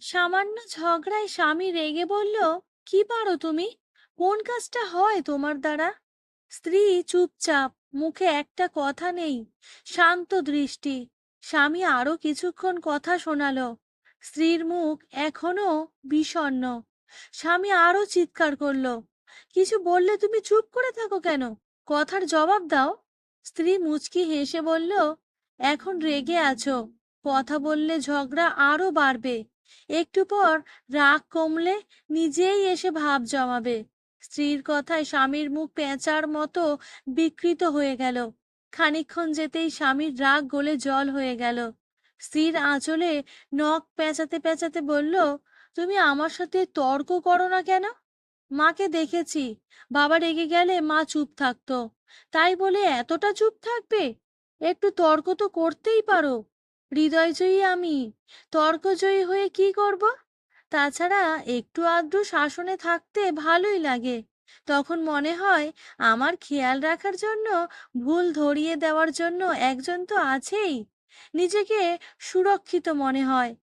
সামান্য ঝগড়ায় স্বামী রেগে বলল, কি পারো তুমি? কোন কাজটা হয় তোমার দ্বারা? স্ত্রী চুপচাপ, মুখে একটা কথা নেই, শান্ত দৃষ্টি। স্বামী আরও কিছুক্ষণ কথা শোনালো। স্ত্রীর মুখ এখনও বিষণ্ণ। স্বামী আরও চিৎকার করল, কিছু বললে তুমি চুপ করে থাকো কেন? কথার জবাব দাও। স্ত্রী মুচকি হেসে বলল, এখন রেগে আছো। কথা বললে ঝগড়া আরও বাড়বে। একটু পর রাগ কমলে নিজেই এসে ভাব জমাবে। স্ত্রীর কথায় স্বামীর মুখ পেঁচার মতো বিকৃত হয়ে গেল। খানিকক্ষণ যেতেই স্বামীর রাগ গলে জল হয়ে গেল। স্ত্রীর আঁচলে নখ পেঁচাতে পেঁচাতে বলল, তুমি আমার সাথে তর্ক করো না কেন? মাকে দেখেছি। বাবা রেগে গেলে মা চুপ থাকতো। তাই বলে এতটা চুপ থাকবে? একটু তর্ক তো করতেই পারো। হৃদয়জয়ী আমি তর্কজয়ী হয়ে কি করব? তাছাড়া একটু আধটু শাসনে থাকতে ভালোই লাগে। তখন মনে হয় আমার খেয়াল রাখার জন্য, ভুল ধরিয়ে দেওয়ার জন্য একজন তো আছেই। নিজেকে সুরক্ষিত মনে হয়।